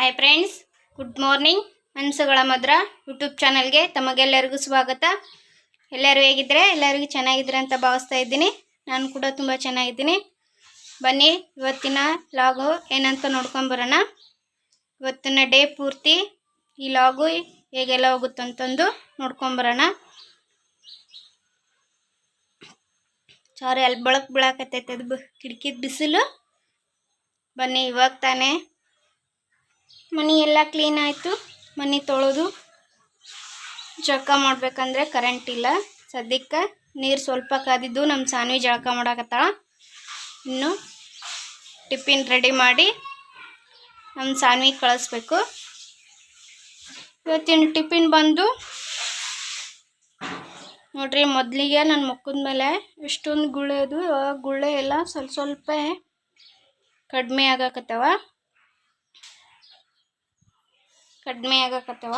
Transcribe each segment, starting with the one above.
Hi friends good morning ಮನಸ್ಸುಗಳ ಮಧುರ YouTube ಚಾನಲ್ಗೆ ತಮಗೆಲ್ಲರಿಗೂ ಸ್ವಾಗತ. ಎಲ್ಲರೂ ಹೇಗಿದ್ರೆ ಎಲ್ಲರಿಗೂ ಚೆನ್ನಾಗಿದ್ರೆ ಅಂತ ಭಾವಿಸ್ತಾ ಇದ್ದೀನಿ. ನಾನು ಕೂಡ ತುಂಬ ಚೆನ್ನಾಗಿದ್ದೀನಿ. ಬನ್ನಿ, ಇವತ್ತಿನ ಲಾಗು ಏನಂತ ನೋಡ್ಕೊಂಬರೋಣ ಇವತ್ತಿನ ಡೇ ಪೂರ್ತಿ ಈ ಲಾಗು ಹೇಗೆಲ್ಲ ಹೋಗುತ್ತಂತಂದು ನೋಡ್ಕೊಂಬರೋಣ ಸಾರಿ ಅಲ್ಲಿ ಬಳಕ್ ಬೀಳಾಕತ್ತೈತೆ, ಅದು ಕಿಟಕಿದ ಬಿಸಿಲು. ಬನ್ನಿ, ಇವಾಗ ತಾನೇ ಮನೆ ಎಲ್ಲ ಕ್ಲೀನ್ ಆಯಿತು. ಮನೆ ತೊಳೆದು ಜಳಕ ಮಾಡಬೇಕಂದ್ರೆ ಕರೆಂಟ್ ಇಲ್ಲ. ಸದ್ಯಕ್ಕೆ ನೀರು ಸ್ವಲ್ಪ ಕಾದಿದ್ದು ನಮ್ಮ ಸಾನ್ವಿ ಜಳಕ ಮಾಡಾಕತ್ತಾಳ. ಇನ್ನು ಟಿಫಿನ್ ರೆಡಿ ಮಾಡಿ ನಮ್ಮ ಸಾನ್ವಿ ಕಳಿಸ್ಬೇಕು. ಇವತ್ತಿನ ಟಿಫಿನ್ ಬಂದು ನೋಡ್ರಿ ಮೊದಲಿಗೆ ನನ್ನ ಮುಖದ ಮೇಲೆ ಎಷ್ಟೊಂದು ಇವಾಗ ಗುಳ್ಳೆ ಎಲ್ಲ ಸ್ವಲ್ಪ ಸ್ವಲ್ಪ ಕಡಿಮೆ ಆಗಾಕತ್ತವ. ಕಡಿಮೆ ಆಗಕತ್ತವ.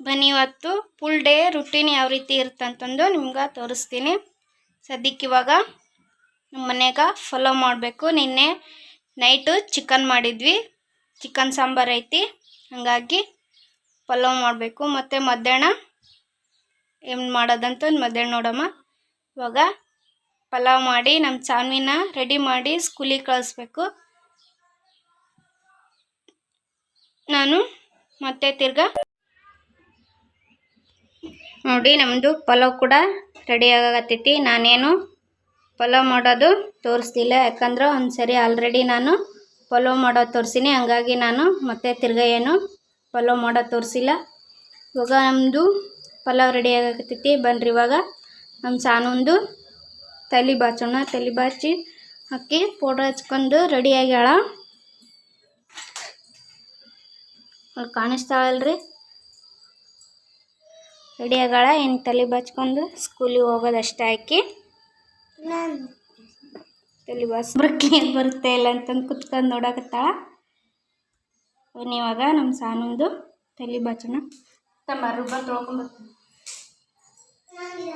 ಬನ್ನಿ ಇವತ್ತು ಫುಲ್ ಡೇ ರುಟೀನ್ ಯಾವ ರೀತಿ ಇರುತ್ತಂತಂದು ನಿಮ್ಗೆ ತೋರಿಸ್ತೀನಿ. ಸದ್ಯಕ್ಕೆ ಇವಾಗ ನಮ್ಮ ಮನೆಗೆ ಫಾಲೋ ಮಾಡಬೇಕು. ನಿನ್ನೆ ನೈಟು ಚಿಕನ್ ಮಾಡಿದ್ವಿ. ಚಿಕನ್ ಸಾಂಬಾರು ಐತಿ. ಹಾಗಾಗಿ ಪಲಾವ್ ಮಾಡಬೇಕು. ಮತ್ತು ಮಧ್ಯಾಹ್ನ ಏನು ಮಾಡೋದಂತ ಮಧ್ಯಾಹ್ನ ನೋಡಮ್ಮ. ಇವಾಗ ಪಲಾವ್ ಮಾಡಿ ನಮ್ಮ ಚಾನ್ವಿನ ರೆಡಿ ಮಾಡಿ ಸ್ಕೂಲಿಗೆ ಕಳಿಸ್ಬೇಕು. ನಾನು ಮತ್ತೆ ತಿರ್ಗಾ. ನೋಡಿ ನಮ್ಮದು ಪಲಾವ್ ಕೂಡ ರೆಡಿ ಆಗತ್ತೈತಿ ನಾನೇನು ಪಲಾವ್ ಮಾಡೋದು ತೋರಿಸ್ತಿಲ್ಲ ಯಾಕಂದ್ರೆ ಒಂದು ಸರಿ ಆಲ್ರೆಡಿ ನಾನು ಪಲಾವ್ ಮಾಡೋದು ತೋರಿಸಿನಿ. ಹಂಗಾಗಿ ನಾನು ಮತ್ತೆ ತಿರ್ಗಾ ಏನು ಪಲಾವ್ ಮಾಡೋದು ತೋರಿಸಿಲ್ಲ. ಇವಾಗ ನಮ್ಮದು ಪಲಾವ್ ರೆಡಿ ಆಗಕತ್ತೈತಿ. ಬನ್ರಿ ಇವಾಗ ನಮ್ಮ ಸಾನೊಂದು ತಲೆ ಬಾಚೋಣ. ತಲೆ ಬಾಚಿ ಹಾಕಿ ಫೋಟೋ ಹಚ್ಕೊಂಡು ರೆಡಿ ಆಗ್ಯಾಳ. ಅಲ್ಲಿ ಕಾಣಿಸ್ತಾಳಲ್ರಿ ರೆಡಿ ಆಗಾಳ ಏನು ತಲೆ ಬಾಚ್ಕೊಂಡು ಸ್ಕೂಲಿಗೆ ಹೋಗೋದಷ್ಟೇ ಹಾಕಿ ತಲೆ ಬಾಸ್ ಬರಕ್ಕೆ ಬರುತ್ತೆ ಇಲ್ಲ ಅಂತಂದು ಕುತ್ಕೊಂಡು ನೋಡಕತ್ತಾಳ. ಇವಾಗ ನಮ್ಮ ಸಾನೊಂದು ತಲೆ ಬಾಚೋಣ. ತಮ್ಮ ರುಬ್ಬ ತೊಳ್ಕೊಂಬರ್ತೀನಿ ನಾನು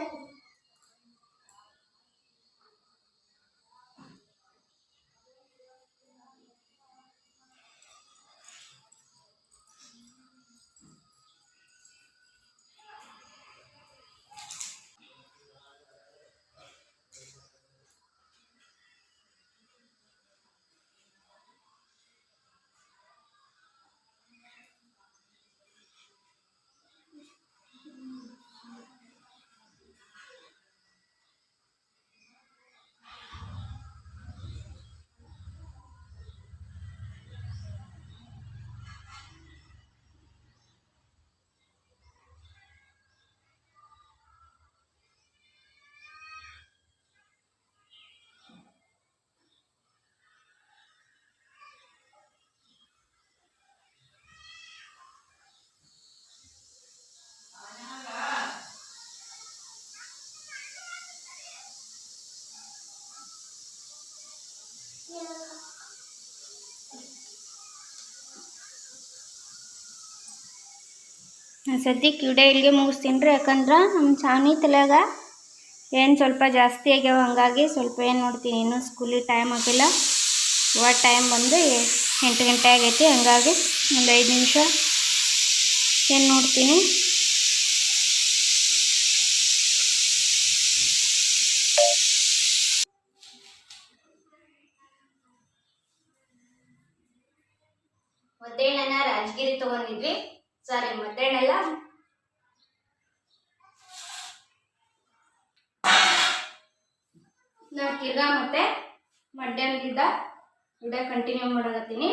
ಸದ್ಯಕ್ಕೆ ವಿಡಿಯೋ ಇಲ್ಲಿಗೆ ಮುಗಿಸ್ತೀನಿ ರೀ. ಯಾಕಂದ್ರೆ ನಮ್ಮ ಚಾವಣಿ ತಲೆಯಾಗ ಏನು ಸ್ವಲ್ಪ ಜಾಸ್ತಿ ಆಗ್ಯಾವ ಹಾಗಾಗಿ ಸ್ವಲ್ಪ ಏನು ನೋಡ್ತೀನಿ, ಇನ್ನೂ ಸ್ಕೂಲಿಗೆ ಟೈಮ್ ಆಗಿಲ್ಲ. ಇವಾಗ ಟೈಮ್ ಬಂದು ಎಂಟು ಗಂಟೆ ಆಗೈತಿ. ಹಂಗಾಗಿ ಒಂದು ಐದು ನಿಮಿಷ ಏನು ನೋಡ್ತೀನಿ. ಸಾರಿ ಮಧ್ಯಾಹ್ನ ಎಲ್ಲ ನಾ ತಿರ್ಗಾ ಮತ್ತೆ ಮಧ್ಯಾಹ್ನದಿಂದ ವಿಡಿಯೋ ಕಂಟಿನ್ಯೂ ಮಾಡಕತ್ತೀನಿ.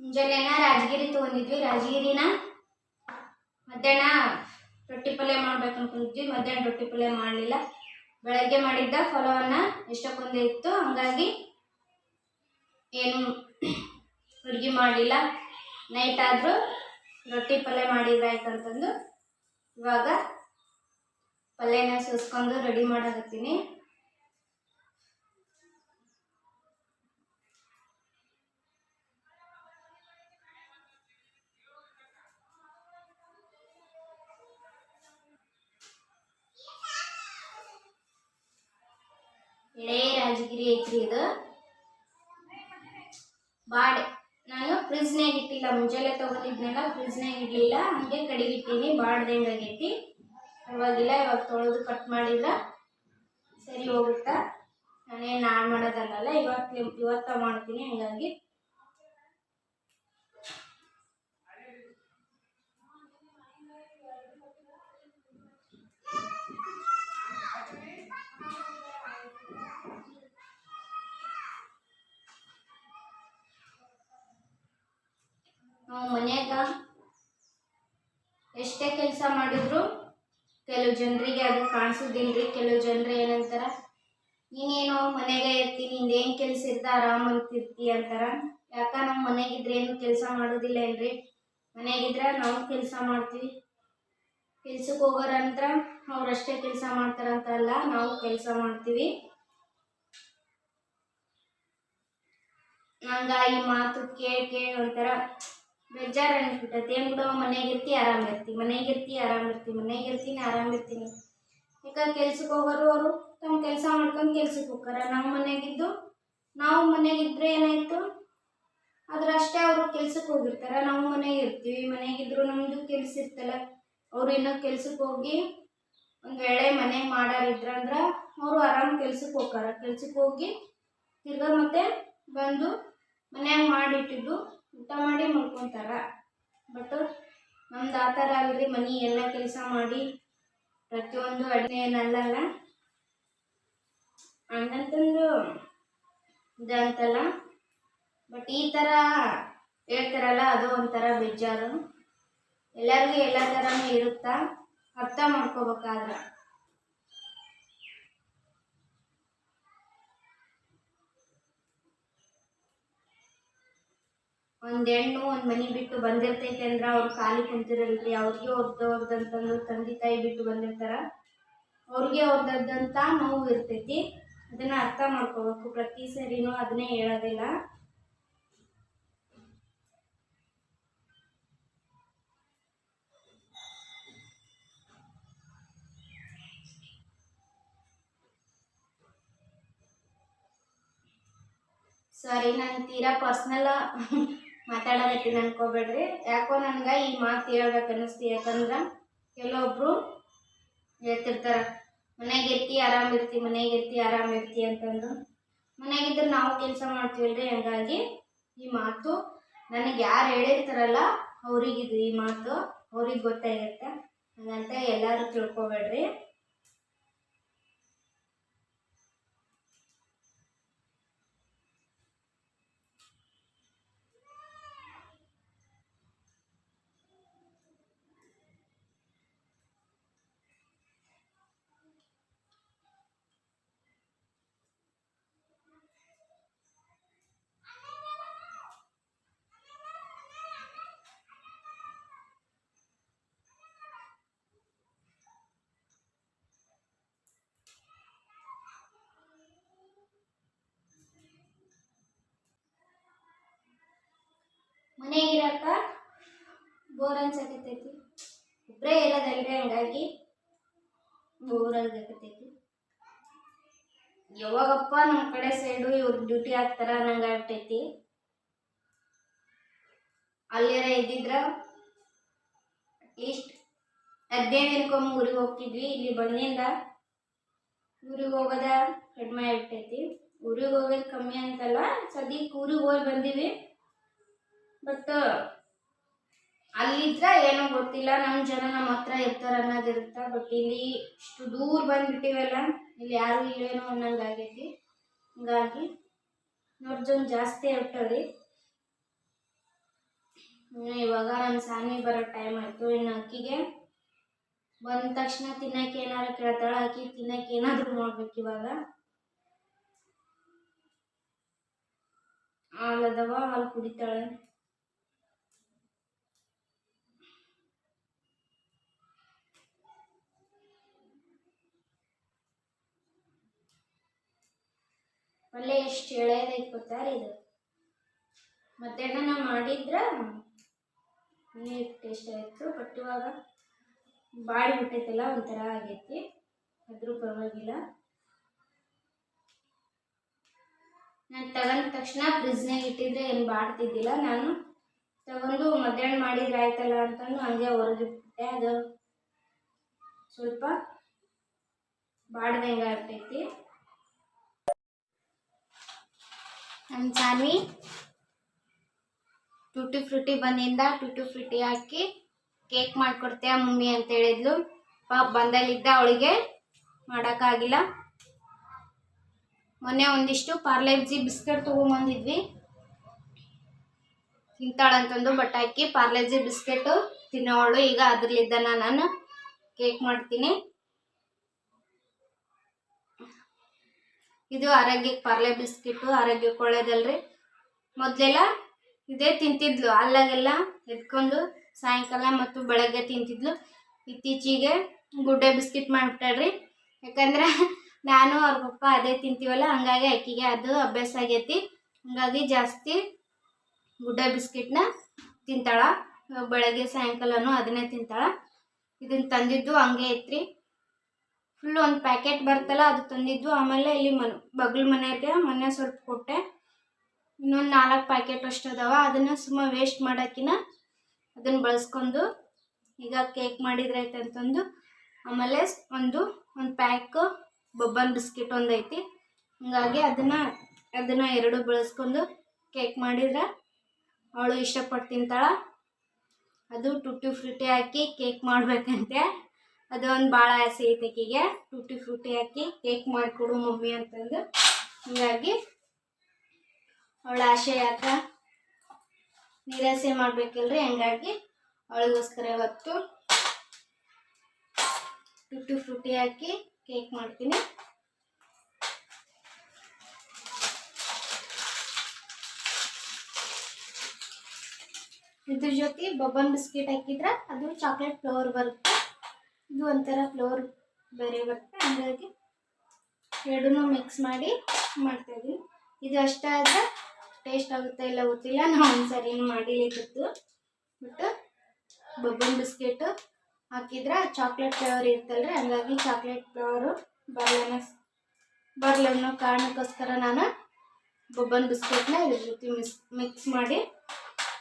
ಮುಂಜಾನೆನ ರಾಜಗಿರಿ ತಗೊಂಡಿದ್ವಿ. ರಾಜಗಿರಿನ ಮಧ್ಯಾಹ್ನ ರೊಟ್ಟಿ ಪಲ್ಯ ಮಾಡ್ಬೇಕು ಅನ್ಕೊಂಡಿದ್ವಿ. ಮಧ್ಯಾಹ್ನ ರೊಟ್ಟಿ ಪಲ್ಯ ಮಾಡಲಿಲ್ಲ. ಬೆಳಗ್ಗೆ ಮಾಡಿದ್ದ ಫಲವನ್ನು ಎಷ್ಟಕ್ಕೊಂದೇ ಇತ್ತು. ಹಂಗಾಗಿ ಏನು ಅಡುಗೆ ಮಾಡಲಿಲ್ಲ. ನೈಟ್ ಆದರೂ ರೊಟ್ಟಿ ಪಲ್ಯ ಮಾಡಿದ್ರಾಯ್ತಂತಂದು ಇವಾಗ ಪಲ್ಯನ ಸೂಸ್ಕೊಂಡು ರೆಡಿ ಮಾಡಕತ್ತೀನಿ. ಎಳೆ ರಾಜಗಿರಿ ಐತ್ರಿ ಇದು. ಬಾಡಿ ಫ್ರಿಜ್ನಾಗ ಇಟ್ಟಿಲ್ಲ, ಮುಂಜಾನೆ ತೊಗೊಂಡಿದ್ನಲ್ಲ ಫ್ರಿಜ್ನಾಗ ಇಡಲಿಲ್ಲ. ಹಂಗೆ ಕಡಿಗಿಟ್ಟೀನಿ ಬಾಡ್ದಂಗೆ ಆಗೈತಿ. ಪರವಾಗಿಲ್ಲ, ಇವಾಗ ತೊಳೆದು ಕಟ್ ಮಾಡಿದ್ರೆ ಸರಿ ಹೋಗುತ್ತಾ? ನಾನೇನು ನಾಳೆ ಮಾಡೋದಲ್ಲ ಇವತ್ತು ಇವತ್ತ ಮಾಡ್ತೀನಿ, ಹಂಗಾಗಿ. ಜನರಿಗೆ ಅದು ಕಾಣಿಸೋದಿಲ್ರಿ. ಕೆಲವು ಜನರು ಏನಂತಾರ, ನೀನೇನೋ ಮನೆಗೆ ಇರ್ತೀನಿ ಏನು ಕೆಲಸ ಇರ್ತ ಆರಾಮ್ ಅಂತಿರ್ತಿ ಅಂತಾರ. ಯಾಕ ನಮ್ಮ ಮನೆಗಿದ್ರೆ ಏನು ಕೆಲಸ ಮಾಡೋದಿಲ್ಲ ಏನ್ರಿ? ಮನೆಗಿದ್ರೆ ನಾವು ಕೆಲಸ ಮಾಡ್ತೀವಿ. ಕೆಲ್ಸಕ್ಕೆ ಹೋಗೋರಂತ್ರ ಅವ್ರಷ್ಟೇ ಕೆಲಸ ಮಾಡ್ತಾರಂತ ಅಲ್ಲ, ನಾವು ಕೆಲಸ ಮಾಡ್ತೀವಿ. ನಂಗ ಈ ಮಾತು ಕೇಳಿ ಕೇಳಿ ಒಂಥರ ಬೇಜಾರು ಅನ್ಸ್ಬಿಟ್ಟೈತಿ ಏನು ಬಿಡೋ ಮನೆಗೆ ಇರ್ತಿ, ಆರಾಮ್ ಇರ್ತಿ. ಮನೆಗೆ ಇರ್ತಿ, ಆರಾಮ್ ಇರ್ತಿ. ಮನೆಗೆ ಇರ್ತೀನಿ, ಆರಾಮ್ ಇರ್ತೀನಿ. ಈಗ ಕೆಲ್ಸಕ್ಕೆ ಹೋಗೋರು ಅವರು ತಮ್ಮ ಕೆಲಸ ಮಾಡ್ಕೊಂಡು ಕೆಲ್ಸಕ್ಕೆ ಹೋಗ್ತಾರೆ. ನಮ್ಮ ಮನೆಗಿದ್ದು ನಾವು ಮನೆಗಿದ್ರೆ ಏನಾಯ್ತು? ಆದ್ರೆ ಅಷ್ಟೇ ಅವರು ಕೆಲ್ಸಕ್ಕೆ ಹೋಗಿರ್ತಾರೆ. ನಾವು ಮನೆಗೆ ಇರ್ತೀವಿ. ಮನೆಗಿದ್ರು ನಮ್ಮದು ಕೆಲ್ಸ ಇರ್ತಲ್ಲ. ಅವ್ರು ಇನ್ನೂ ಕೆಲ್ಸಕ್ಕೆ ಹೋಗಿ ಒಂದು ವೇಳೆ ಮನೆ ಮಾಡೋರಿದ್ರಂದ್ರೆ ಅವರು ಆರಾಮ್ ಕೆಲ್ಸಕ್ಕೆ ಹೋಗ್ತಾರೆ. ಕೆಲ್ಸಕ್ಕೆ ಹೋಗಿ ತಿರ್ಗಾ ಮತ್ತೆ ಬಂದು ಮನೆಯಾಗ ಮಾಡಿಟ್ಟಿದ್ದು ಊಟ ಮಾಡಿ ಮಲ್ಕೊತಾರ. ಬಟ್ ನಮ್ದು ಆ ಥರ ಅಲ್ರಿ ಮನೆ ಎಲ್ಲ ಕೆಲಸ ಮಾಡಿ ಪ್ರತಿಯೊಂದು ಅಡುಗೆ ಏನಲ್ಲಲ್ಲ. ಹಂಗಂತಂದು ಇದಂತಲ್ಲ ಬಟ್ ಈ ಥರ ಹೇಳ್ತಾರಲ್ಲ ಅದು ಒಂಥರ ಬೇಜಾರು. ಎಲ್ಲರಿಗೂ ಎಲ್ಲ ಥರನೂ ಇರುತ್ತಾ? ಅರ್ಥ ಮಾಡ್ಕೋಬೇಕಾದ್ರೆ. ಒಂದು ಹೆಣ್ಣು ಒಂದು ಮನಿ ಬಿಟ್ಟು ಬಂದಿರ್ತೈತೆ ಅಂದ್ರೆ ಅವ್ರು ಖಾಲಿ ಕುಂತಿರಲ್ರಿ, ಅವ್ರಿಗೆ ಅವ್ರದ್ದಂತಂದು ತಂದೆ ತಾಯಿ ಬಿಟ್ಟು ಬಂದಿರ್ತಾರ. ಅವ್ರಿಗೆ ಅವ್ರದ್ದಂತ ನೋವು ಇರ್ತೈತಿ. ಅದನ್ನ ಅರ್ಥ ಮಾಡ್ಕೋಬೇಕು. ಪ್ರತಿ ಸರಿನೂ ಅದನ್ನೇ ಹೇಳೋದಿಲ್ಲ. ಸಾರಿ ನಾನು ತೀರಾ ಪರ್ಸ್ನಲ್ ಮಾತಾಡೋದಕ್ಕೆ ಅನ್ಕೋಬೇಡ್ರಿ ಯಾಕೋ ನನಗೆ ಈ ಮಾತು ಹೇಳ್ಬೇಕು ಅನ್ನಿಸ್ತು. ಯಾಕಂದ್ರೆ ಕೆಲವೊಬ್ರು ಹೇಳ್ತಿರ್ತಾರೆ ಮನೆಗೆ ಎತ್ತಿ ಆರಾಮ್ ಇರ್ತಿ ಮನೆಗೆ ಎತ್ತಿ ಆರಾಮ್ ಇರ್ತಿ ಅಂತಂದು. ಮನೆಗಿದ್ರೆ ನಾವು ಕೆಲಸ ಮಾಡ್ತೀವಲ್ರಿ. ಹಂಗಾಗಿ ಈ ಮಾತು ನನಗೆ ಯಾರು ಹೇಳಿರ್ತಾರಲ್ಲ ಅವ್ರಿಗಿದು ಈ ಮಾತು ಅವ್ರಿಗೆ ಗೊತ್ತಾಗಿರುತ್ತೆ ಹಂಗಂತ ಎಲ್ಲರೂ ತಿಳ್ಕೊಬೇಡ್ರಿ. ಬೋರ್ ಅನ್ಸಕತ್ತೈತಿ. ಒಬ್ಬರೇ ಇರೋದಲ್ರಿ ಹಂಗಾಗಿ ಬೋರ್ ಆಗಕತ್ತೈತಿ ಯಾವಾಗಪ್ಪ ನಮ್ಮ ಕಡೆ ಸೈಡು ಇವ್ರು ಡ್ಯೂಟಿ ಹಾಕ್ತಾರ ನಂಗೆ ಆಗ್ತೈತಿ. ಅಲ್ಲಿರ ಇದ್ದಿದ್ರ ಅಟ್ಲೀಸ್ಟ್ ದಿನಕ್ಕೊಮ್ಮೆ ಊರಿಗೆ ಹೋಗ್ತಿದ್ವಿ. ಇಲ್ಲಿ ಬಂದಿಂದ ಊರಿಗೆ ಹೋಗೋದ ಕಡಿಮೆ ಆಗ್ತೈತಿ. ಊರಿಗೆ ಹೋಗೋದು ಕಮ್ಮಿ ಅಂತಲ್ಲ ಸದ್ಯಕ್ಕೆ ಊರಿಗೆ ಹೋಗಿ ಬಂದೀವಿ. ಬಟ್ ಅಲ್ಲಿದ್ರ ಏನೋ ಗೊತ್ತಿಲ್ಲ ನಮ್ಮ ಜನ ನಮ್ಮ ಹತ್ರ ಇರ್ತಾರ ಅನ್ನೋದಿರುತ್ತ ಬಟ್ ಇಲ್ಲಿ ಇಷ್ಟು ದೂರ ಬಂದ್ಬಿಟ್ಟಿವಲ್ಲ, ಇಲ್ಲಿ ಯಾರು ಇಲ್ಲೇನೋ ಅನ್ನಂಗೆ ಆಗೈತಿ ಹಂಗಾಗಿ ನೋಡ್ಜೊಂದು ಜಾಸ್ತಿ ಇನ್ನು ಇವಾಗ ನನ್ನ ಸಾನಿ ಬರೋ ಟೈಮ್ ಆಯಿತು. ಇನ್ನು ಅಕ್ಕಿಗೆ ಬಂದ ತಕ್ಷಣ ತಿನ್ನಕ್ಕೆ ಏನಾದ್ರು ಕೇಳ್ತಾಳೆ, ಅಕ್ಕಿ ತಿನ್ನಕ್ಕೆ ಏನಾದರೂ ಮಾಡ್ಬೇಕು ಇವಾಗ. ಹಾಲದವ ಹಾಲು ಕುಡಿತಾಳೆ. ಪಲ್ಯ ಎಷ್ಟು ಎಳೆಯದೈತೆ ಗೊತ್ತಾರಿ ಇದು. ಮಧ್ಯಾಹ್ನ ನಾವು ಮಾಡಿದ್ರ ನೀರು ಟೇಸ್ಟ್ ಆಯಿತು ಬಟ್ ಇವಾಗ ಬಾಡಿ ಬಿಟ್ಟೈತಲ್ಲ ಒಂಥರ ಆಗೈತಿ. ಆದರೂ ಪರವಾಗಿಲ್ಲ. ನಾನು ತಗೊಂಡ ತಕ್ಷಣ ಫ್ರಿಜ್ನಾಗ ಇಟ್ಟಿದ್ರೆ ಏನು ಬಾಡ್ತಿದ್ದಿಲ್ಲ. ನಾನು ತಗೊಂಡು ಮಧ್ಯಾಹ್ನ ಮಾಡಿದ್ರೆ ಆಯ್ತಲ್ಲ ಅಂತಂದು ಹಂಗೆ ಹೊರಗಿಟ್ಬಿಟ್ಟೆ ಅದು ಸ್ವಲ್ಪ ಬಾಡ್ದಂಗೆ ಆಗ್ತೈತಿ ನಮ್ಮ ಜಾನ್ವಿ. ಟೂಟಿ ಫ್ರೂಟಿ ಬಂದಿಂದ ಟೂಟಿ ಫ್ರೂಟಿ ಹಾಕಿ ಕೇಕ್ ಮಾಡಿಕೊಡ್ತೀಯ ಮಮ್ಮಿ ಅಂತ ಹೇಳಿದ್ಲು. ಪಾಪ ಬಂದಲ್ಲಿದ್ದ ಅವಳಿಗೆ ಮಾಡೋಕ್ಕಾಗಿಲ್ಲ. ಮೊನ್ನೆ ಒಂದಿಷ್ಟು ಪಾರ್ಲೆಜಿ ಬಿಸ್ಕೆಟ್ ತೊಗೊಂಬಂದಿದ್ವಿ. ತಿಂತಾಳಂತಂದು, ಬಟ್ ಹಾಕಿ ಪಾರ್ಲೆಜಿ ಬಿಸ್ಕೆಟು ತಿನ್ನೋವಳು. ಈಗ ಅದರಲ್ಲಿದ್ದ ನಾನು. ಕೇಕ್ ಮಾಡ್ತೀನಿ. ಇದು ಆರೋಗ್ಯಕ್ಕೆ ಪರ್ಲೆ ಬಿಸ್ಕಿಟ್ಟು ಆರೋಗ್ಯಕ್ಕೆ ಒಳ್ಳೇದಲ್ರಿ. ಮೊದಲೆಲ್ಲ ಇದೇ ತಿಂತಿದ್ಲು. ಅಲ್ಲಾಗೆಲ್ಲ ಎತ್ಕೊಂಡು ಸಾಯಂಕಾಲ ಮತ್ತು ಬೆಳಗ್ಗೆ ತಿಂತಿದ್ಲು. ಇತ್ತೀಚೆಗೆ ಗುಡ್ಡೆ ಬಿಸ್ಕಿಟ್ ಮಾಡಿಬಿಟ್ಟಾಳ್ರಿ. ಯಾಕಂದ್ರೆ ನಾನು ಅವ್ರ ಪಪ್ಪ ಅದೇ ತಿಂತೀವಲ್ಲ, ಹಂಗಾಗಿ ಅಕ್ಕಿಗೆ ಅದು ಅಭ್ಯಾಸ ಆಗೈತಿ. ಹಂಗಾಗಿ ಜಾಸ್ತಿ ಗುಡ್ಡೆ ಬಿಸ್ಕಿಟ್ನ ತಿಂತಾಳ. ಬೆಳಗ್ಗೆ ಸಾಯಂಕಾಲನೂ ಅದನ್ನೇ ತಿಂತಾಳ. ಇದನ್ನ ತಂದಿದ್ದು ಹಂಗೆ ಐತ್ರಿ. ಫುಲ್ ಒಂದು ಪ್ಯಾಕೆಟ್ ಬರ್ತಲ್ಲ, ಅದು ತಂದಿದ್ದು. ಆಮೇಲೆ ಇಲ್ಲಿ ಮನ್, ಬಗ್ಲು ಮನೆಗೆ ಮೊನ್ನೆ ಸ್ವಲ್ಪ ಕೊಟ್ಟೆ. ಇನ್ನೊಂದು ನಾಲ್ಕು ಪ್ಯಾಕೆಟ್ ಅಷ್ಟು ಅದಾವ. ಅದನ್ನು ಸುಮ್ಮ ವೇಸ್ಟ್ ಮಾಡೋಕ್ಕಿನ ಅದನ್ನು ಬಳಸ್ಕೊಂಡು ಈಗ ಕೇಕ್ ಮಾಡಿದ್ರೈತೆ ಅಂತಂದು. ಆಮೇಲೆ ಒಂದು ಒಂದು ಪ್ಯಾಕ್ ಬೊಬ್ಬನ್ ಬಿಸ್ಕಿಟ್ ಒಂದೈತಿ ಹಂಗಾಗಿ ಅದನ್ನು ಅದನ್ನು ಎರಡು ಬಳಸ್ಕೊಂಡು ಕೇಕ್ ಮಾಡಿದ್ರೆ ಅವಳು ಇಷ್ಟಪಟ್ಟು ತಿಂತಾಳ. ಅದು ಟುಟ್ಟಿ ಫ್ರುಟಿ ಹಾಕಿ ಕೇಕ್ ಮಾಡ್ಬೇಕಂತೆ. ಅದು ಒಂದು ಭಾಳ ಆಸೆ ಐತೆ ಆಕಿಗೆ. ಟುಟಿ ಫ್ರೂಟಿ ಹಾಕಿ ಕೇಕ್ ಮಾಡಿಕೊಡು ಮಮ್ಮಿ ಅಂತಂದು. ಹೀಗಾಗಿ ಅವಳ ಆಸೆ ಯಾಕ? ನಿರಾಸೆ ಮಾಡ್ಬೇಕಲ್ರಿ? ಹಂಗಾಗಿ ಅವಳಿಗೋಸ್ಕರ ಇವತ್ತು ಟುಟ್ಟಿ ಫ್ರೂಟಿ ಹಾಕಿ ಕೇಕ್ ಮಾಡ್ತೀನಿ. ಇದ್ರ ಜೊತೆ ಬಬ್ಬನ್ ಬಿಸ್ಕೆಟ್ ಹಾಕಿದ್ರೆ ಅದು ಚಾಕ್ಲೇಟ್ ಫ್ಲೇವರ್ ಬರುತ್ತೆ. ಇದು ಒಂಥರ ಫ್ಲೋರ್ ಬೇರೆ ಬರುತ್ತೆ. ಹಂಗಾಗಿ ಎರಡೂ ಮಿಕ್ಸ್ ಮಾಡಿ ಮಾಡ್ತಾ ಇದೀನಿ ಇದು ಅಷ್ಟೇ ಆದರೆ ಟೇಸ್ಟ್ ಆಗುತ್ತೆ ಇಲ್ಲ ಗೊತ್ತಿಲ್ಲ. ನಾವು ಒಂದ್ಸರಿ ಏನು ಮಾಡಿಲಿಕ್ಕಿತ್ತು ಬಟ್ ಬಬ್ಬನ್ ಬಿಸ್ಕೆಟು ಹಾಕಿದ್ರೆ ಚಾಕ್ಲೇಟ್ ಫ್ಲೇವರ್ ಇರ್ತಲ್ರಿ ಹಂಗಾಗಿ ಚಾಕ್ಲೇಟ್ ಫ್ಲೇವರು ಬರಲನ್ನ ಬರಲ್ಲ ಅನ್ನೋ ಕಾರಣಕ್ಕೋಸ್ಕರ ನಾನು ಬೊಬ್ಬನ್ ಬಿಸ್ಕೆಟ್ನ ಇದ್ರ ಜೊತೆ ಮಿಸ್ ಮಿಕ್ಸ್ ಮಾಡಿ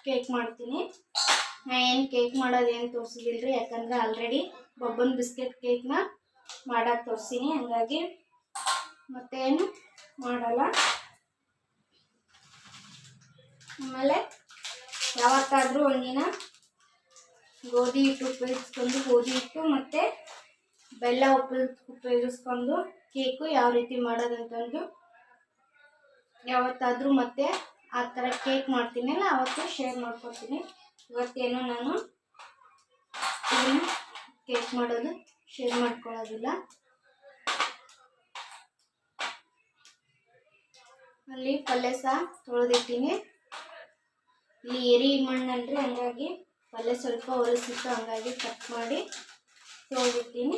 ಕೇಕ್ ಮಾಡ್ತೀನಿ. ನಾ ಏನು ಕೇಕ್ ಮಾಡೋದೇನು ಏನು ರೀ ಯಾಕಂದ್ರೆ ಆಲ್ರೆಡಿ ಬೊಬ್ಬನ್ ಬಿಸ್ಕೆಟ್ ಕೇಕ್ನ ಮಾಡಕ್ಕೆ ತೋರಿಸ್ತೀನಿ ಹಂಗಾಗಿ ಮತ್ತೇನು ಮಾಡಲ್ಲ. ಆಮೇಲೆ ಯಾವತ್ತಾದರೂ ಒಂದಿನ ಗೋಧಿ ಹಿಟ್ಟು ಉಪಯೋಗಿಸ್ಕೊಂಡು, ಗೋಧಿ ಹಿಟ್ಟು ಮತ್ತು ಬೆಲ್ಲ ಉಪಯೋಗ ಉಪಯೋಗಿಸ್ಕೊಂಡು ಕೇಕು ಯಾವ ರೀತಿ ಮಾಡೋದಂತಂದು ಯಾವತ್ತಾದರೂ ಮತ್ತೆ ಆ ಥರ ಕೇಕ್ ಮಾಡ್ತೀನಲ್ಲ, ಅವತ್ತು ಶೇರ್ ಮಾಡ್ಕೊತೀನಿ. ಇವತ್ತೇನು ನಾನು ಕೇಕ್ ಮಾಡೋದು ಶೇರ್ ಮಾಡ್ಕೊಳ್ಳೋದಿಲ್ಲ. ಅಲ್ಲಿ ಪಲ್ಯ ಸಹ ತೊಳೆದಿಟ್ಟಿನಿ. ಇಲ್ಲಿ ಎರಿ ಮಣ್ಣಲ್ರಿ ಹಂಗಾಗಿ ಪಲ್ಯ ಸ್ವಲ್ಪ ಒರೆಸಿತ್ತು ಹಂಗಾಗಿ ಕಟ್ ಮಾಡಿ ತೊಳೆದಿಟ್ಟಿನಿ.